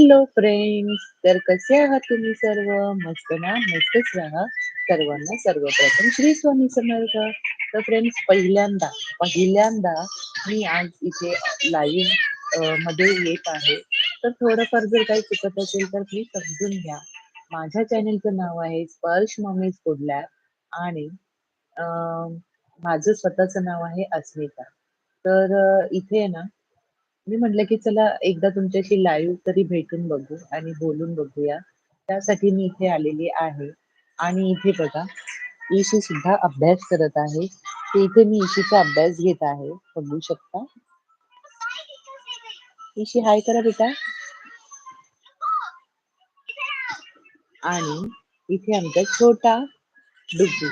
Hello friends तर कसे आहात तुम्ही सर्व? मस्त ना? मस्तच राहा. सर्वांना सर्वप्रथम श्री स्वामी समर्थ. तर फ्रेंड्स पहिल्यांदा पहिल्यांदा मी आज इथे लाईव्हमध्ये येत आहे. तर थोडंफार जर काही चुकत असेल तर प्लीज समजून घ्या. माझ्या चॅनलचं नाव आहे स्पर्श मम्मीज फूड लॅब आणि माझं स्वतःचं नाव आहे अस्मिता. तर इथे आहे ना मी म्हटलं की चला एकदा तुमच्याशी लाईव्ह तरी भेटून बघू आणि बोलून बघूया. त्यासाठी मी इथे आलेली आहे. आणि इथे बघा ईशी सुद्धा अभ्यास करत आहे. इथे मी ईशीचा अभ्यास घेत आहे. बघू शकता. ईशी हाय करा बेटा. आणि इथे आमचा छोटा डुगू.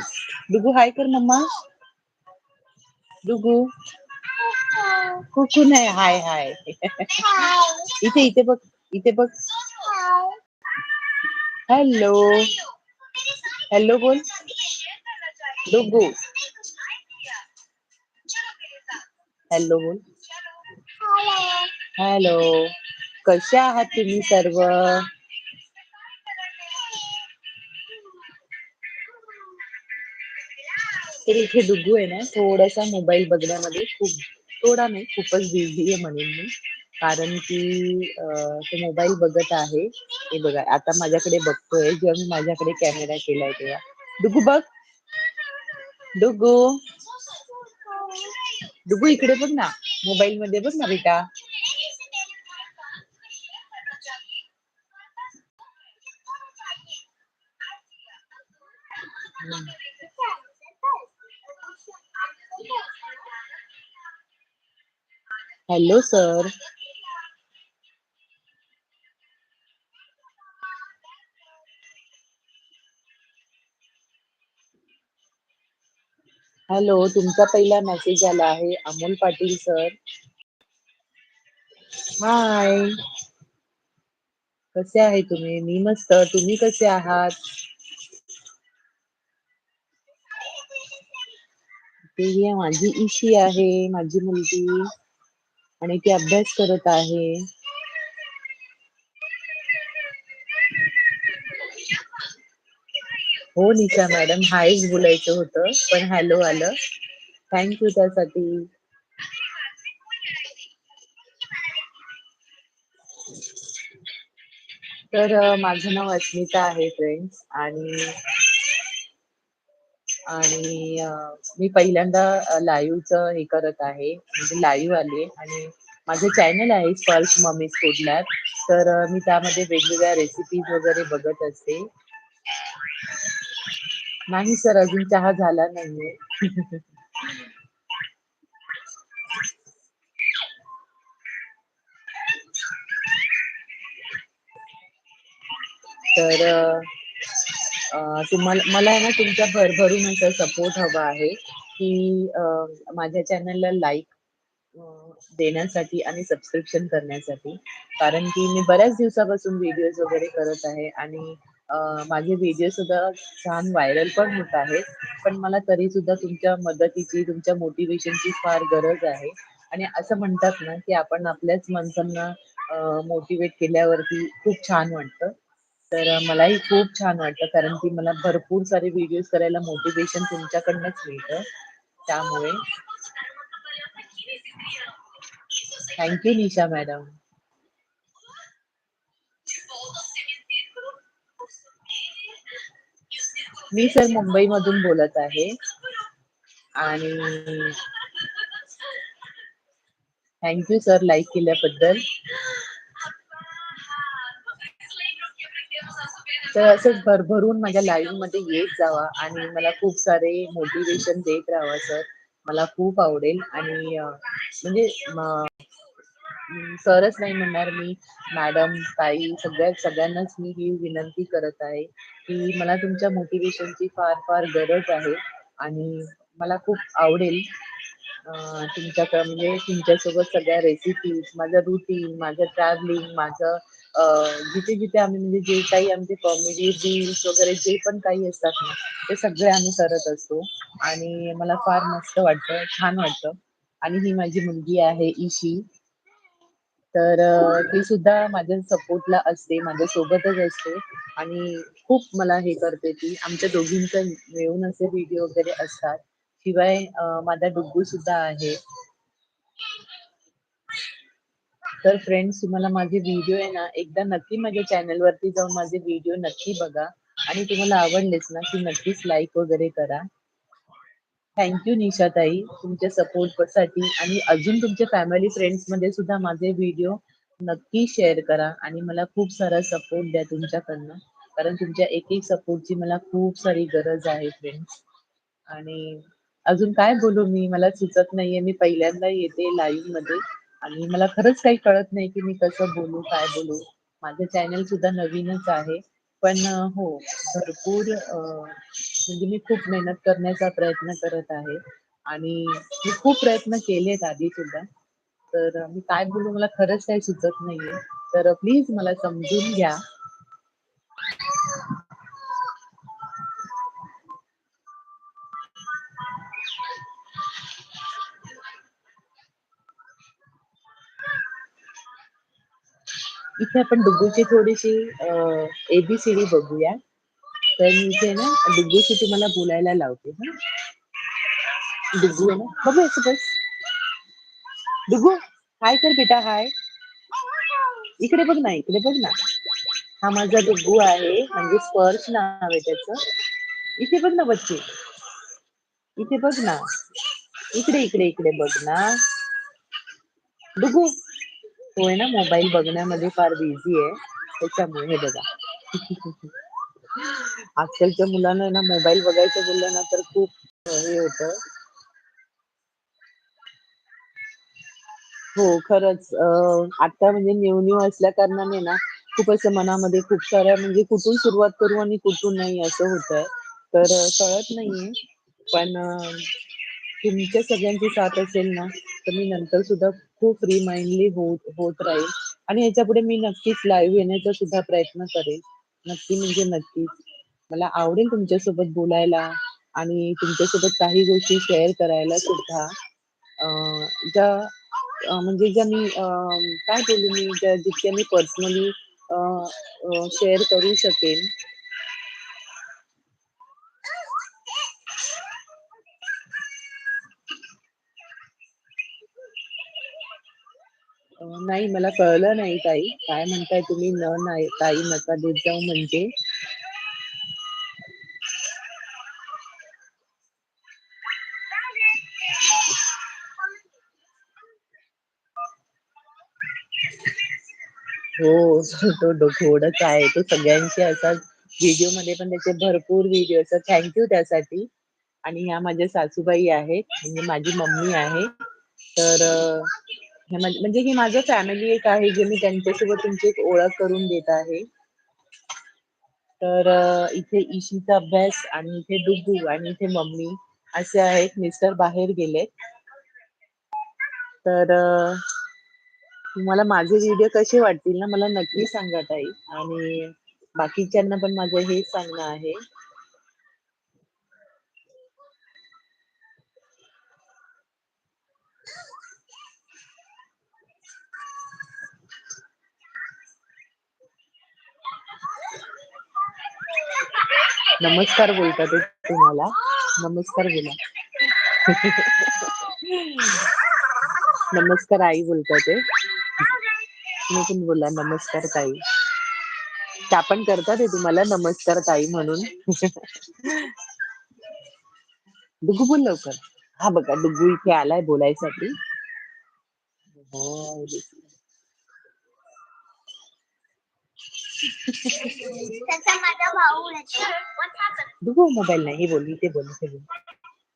डुगू हाय कर मम्मा. डुगू. कुकू नाही हाय हाय इथे इथे बघ इथे बघ हॅलो हॅलो बोल डुगू हॅलो बोल हॅलो कशा आहात तुम्ही सर्व तर इथे डुगू आहे ना थोडासा मोबाईल बघण्यामध्ये खूप थोडा नाही खूपच बिझी आहे म्हणून मी. कारण की तो मोबाईल बघत आहे. हे बघा आता माझ्याकडे बघतोय. जेव्हा मी माझ्याकडे कॅमेरा केलाय तेव्हा. डुगू बघ. डुगू. डुगू इकडे बघ ना. मोबाईल मध्ये बघ ना बेटा हॅलो सर. हॅलो तुमचा पहिला मेसेज आला आहे अमोल पाटील सर. हाय कसे आहे तुम्ही? मी मस्त. तुम्ही कसे आहात? ते माझी इशी आहे माझी मुलगी. आणि ती अभ्यास करत आहे. हो निशा मॅडम हायच बोलायचं होतं पण हॅलो आलं. थँक्यू त्यासाठी. तर माझं नाव अस्मिता आहे फ्रेंड्स आणि आणि मी पहिल्यांदा लाईव्हचं हे करत आहे. म्हणजे लाईव्ह आले आणि माझं चॅनल आहे स्पर्श मम्मीज फूड लॅब तर मी त्यामध्ये वेगवेगळ्या रेसिपीज वगैरे बघत असते. नाही सर अजून चहा झाला नाहीये. तर तुम्हाला मला आहे ना तुमच्या भरभरून असा सपोर्ट हवा आहे की माझ्या चॅनलला लाईक देण्यासाठी आणि सबस्क्रिप्शन करण्यासाठी. कारण की मी बऱ्याच दिवसापासून व्हिडिओज वगैरे करत आहे आणि माझे व्हिडिओ सुद्धा छान व्हायरल पण होत आहेत. पण मला तरी सुद्धा तुमच्या मदतीची तुमच्या मोटिवेशनची फार गरज आहे. आणि असं म्हणतात ना की आपण आपल्याच माणसांना मोटिवेट केल्यावरती खूप छान वाटतं. तर मलाही खूप छान वाटतं कारण की मला भरपूर सारे व्हिडिओज करायला मोटिवेशन तुमच्याकडनंच मिळतं. त्यामुळे थँक्यू निशा मॅडम मी सर मुंबई मधून बोलत आहे. आणि थँक्यू सर लाईक केल्याबद्दल. तर असंच भरभरून माझ्या लाईव्हमध्ये येत जावा आणि मला खूप सारे मोटिवेशन देत राहावा सर मला खूप आवडेल. आणि म्हणजे सरच नाही म्हणणार मी मॅडम ताई सगळ्या सगळ्यांनाच मी ही विनंती करत आहे की मला तुमच्या मोटिवेशनची फार फार गरज आहे आणि मला खूप आवडेल तुमच्याकडे म्हणजे तुमच्यासोबत सगळ्या रेसिपीज माझं रुटीन माझं ट्रॅव्हलिंग माझं जिथे जिथे आम्ही म्हणजे जे काही आमचे कॉमेडी रील्स वगैरे जे पण काही असतात ना ते सगळे आम्ही करत असतो. आणि मला फार मस्त वाटतं छान वाटतं. आणि ही माझी मुलगी आहे इशी तर ती सुद्धा माझ्या सपोर्टला असते माझ्या सोबतच असते. आणि खूप मला हे करते ती. आमच्या दोघींच मिळून असे व्हिडिओ वगैरे असतात. शिवाय माझा डुग्गू सुद्धा आहे. तर फ्रेंड्स तुम्हाला माझे व्हिडिओ आहे ना एकदा नक्की माझ्या चॅनल वरती जाऊन माझे व्हिडिओ नक्की बघा. आणि तुम्हाला आवडलेच ना की नक्कीच लाईक वगैरे करा. थँक्यू निशाताई तुमच्या सपोर्टसाठी. आणि अजून तुमच्या फॅमिली फ्रेंड्समध्ये सुद्धा माझे व्हिडिओ नक्की शेअर करा. आणि मला खूप सारा सपोर्ट द्या तुमच्याकडनं. कारण तुमच्या एक एक सपोर्टची मला खूप सारी गरज आहे फ्रेंड्स आणि अजून काय बोलू मी? मला सुचत नाहीये. मी पहिल्यांदा येते लाईव्हमध्ये. आणि मला खरंच काही कळत नाही की मी कसं बोलू काय बोलू. माझं चॅनल सुद्धा नवीनच आहे. पण हो भरपूर म्हणजे मी खूप मेहनत करण्याचा प्रयत्न करत आहे. आणि मी खूप प्रयत्न केलेत आधी सुद्धा. तर मी काय बोलू मला खरंच काही सुचत नाहीये. तर प्लीज मला समजून घ्या. इथे आपण डुगूची थोडीशी एबीसीडी बघूया. तर मी इथे ना डुगूशी तुम्हाला बोलायला लावते. हा? डुगू आहे ना? बघू असं बस डुगू हाय कर बेटा हाय इकडे बघ ना इकडे बघ ना. हा माझा डुगू आहे म्हणजे स्पर्श नाव आहे त्याच. इथे बघ ना बच्चे इथे बघ ना. इकडे इकडे इकडे बघ ना. डुगू तो आहे ना मोबाईल बघण्यामध्ये फार बिझी आहे. त्याच्यामुळे हे बघा. आजकालच्या मुलांना ना मोबाईल बघायचं बोललं ना तर खूप हे होतं. हो खरंच. आता म्हणजे न्यू न्यू असल्या कारणाने ना खूप असं मनामध्ये खूप साऱ्या म्हणजे कुठून सुरुवात करू आणि कुठून नाही असं होतंय. तर कळत नाहीये. पण तुमच्या सगळ्यांची साथ असेल ना तर मी नंतर सुद्धा खूप फ्री माइंडली होत होत राहील. आणि याच्यापुढे मी नक्कीच लाईव्ह येण्याचा सुद्धा प्रयत्न करेल. नक्की म्हणजे नक्कीच. मला आवडेल तुमच्यासोबत बोलायला आणि तुमच्यासोबत काही गोष्टी शेअर करायला सुद्धा. ज्या म्हणजे ज्या मी काय बोलू मी जितक्या मी पर्सनली शेअर करू शकेन नाही मला कळलं नाही ताई. काय म्हणताय तुम्ही? न नाही ताई नका देत जाऊ म्हणजे. हो तो घोडच आहे? तो सगळ्यांचे असा व्हिडिओमध्ये पण त्याचे भरपूर व्हिडिओ असतात थँक्यू त्यासाठी. आणि ह्या माझ्या सासूबाई आहेत. म्हणजे माझी मम्मी आहे. तर म्हणजे ही माझं फॅमिली एक आहे जे मी त्यांच्यासोबत तुमची एक ओळख करून देत आहे. तर इथे इशीचा अभ्यास आणि इथे डुगू आणि इथे मम्मी असे आहेत मिस्टर बाहेर गेलेत. तर तुम्हाला माझे व्हिडिओ कसे वाटतील ना मला नक्की सांगा ताई. आणि बाकीच्यांना पण माझं हेच सांगणं आहे. नमस्कार बोलतात ते तुम्हाला. नमस्कार बोला. नमस्कार आई बोलतात ते. तुम्ही पण बोला नमस्कार ताई. त्या पण करतात ते तुम्हाला नमस्कार ताई म्हणून. डुगू बोल लवकर. हा बघा डुगू इथे आलाय बोलायसाठी. हो, त्याचा माझा भाऊ डुगू मोबाईल नाही बोल, इथे बोल इथे बोल.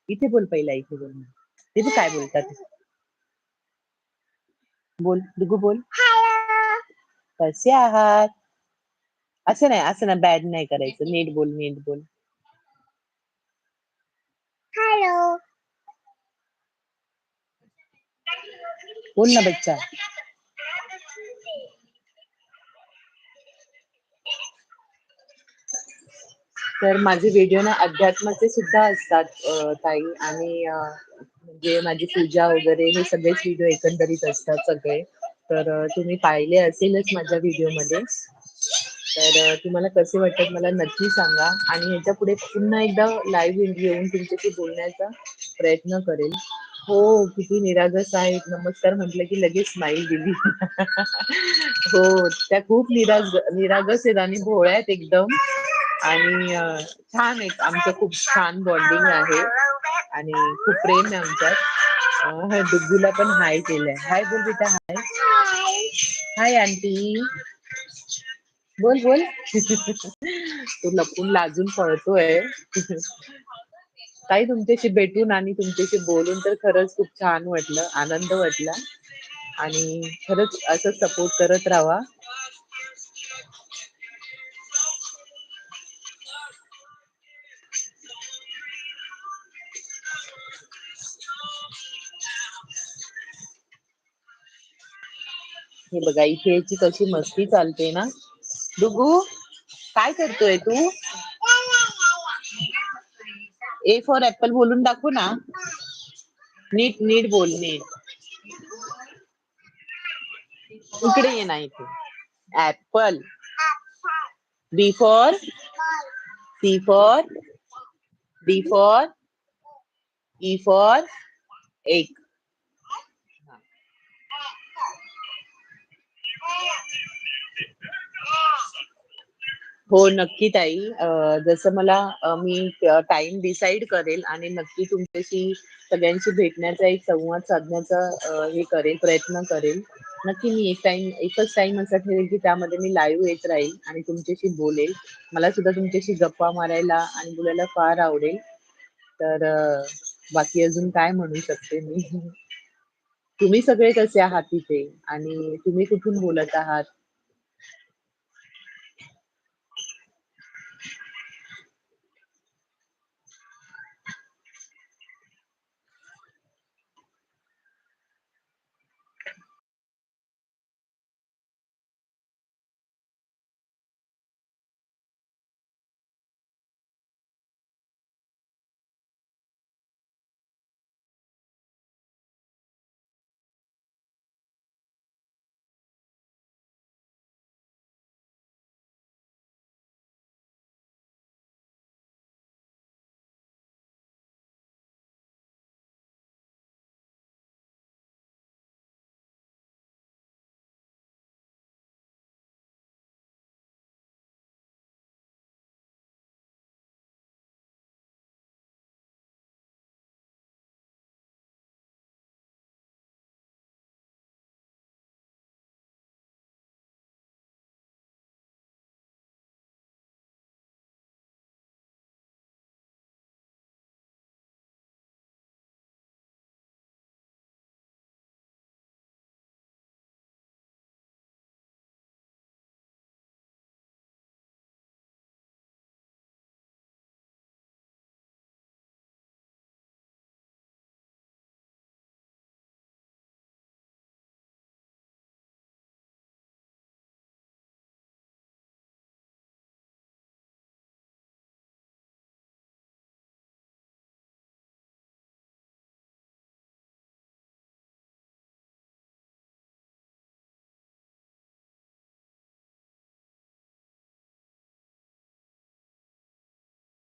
इथे बोल पहिला, इथे बोल. ते काय बोलतात? बोल डुगू बोल. कसे आहात? असं नाही, असं ना बॅड नाही करायचं. नीट बोल नीट बोल. हॅलो बोल ना, बच्चा. तर माझे व्हिडिओ ना अध्यात्माचे सुद्धा असतात ताई. आणि म्हणजे माझी पूजा वगैरे हे सगळेच व्हिडिओ एकंदरीत असतात सगळे. तर तुम्ही पाहिले असेलच माझ्या व्हिडिओमध्ये तर तुम्हाला कसे वाटतात मला नक्की सांगा. आणि ह्याच्या पुढे पुन्हा एकदा लाईव्ह येऊन तुमच्याशी बोलण्याचा प्रयत्न करेल. हो किती निरागस आहेत नमस्कार म्हटलं की लगेच स्माईल दिली. हो त्या खूप निराग निरागस आहेत आणि भोळ्या आहेत एकदम. आणि छान एक आमचं खूप छान बॉन्डिंग आहे. आणि खूप प्रेम आहे आमच्यात. डुग्गूला पण हाय केलंय. हाय बोल बेटा हाय हाय आंटी. बोल बोल. तो लपून लाजून पळतोय. ताई तुमच्याशी भेटून आणि तुमच्याशी बोलून तर खरंच खूप छान वाटलं आनंद वाटला. आणि खरंच असं सपोर्ट करत राहा. हे बघा इथे याची कशी मस्ती चालते ना. डुगू काय करतोय तू? ए फॉर ऍपल बोलून दाखवू ना. नीट नीट बोल नीट. इकडे ये ना इथे. Apple B for C for D for E for एक हो नक्की ताई. जसं मला मी टाइम डिसाईड करेल आणि नक्की तुमच्याशी सगळ्यांशी भेटण्याचा एक संवाद साधण्याचा हे करेल प्रयत्न करेल. नक्की मी एक टाइम एकच टाइम असा ठेवेल की त्यामध्ये मी लाईव्ह येत राहील आणि तुमच्याशी बोलेल. मला सुद्धा तुमच्याशी गप्पा मारायला आणि बोलायला फार आवडेल. तर बाकी अजून काय म्हणू शकते मी? तुम्ही सगळे कसे आहात तिथे आणि तुम्ही कुठून बोलत आहात?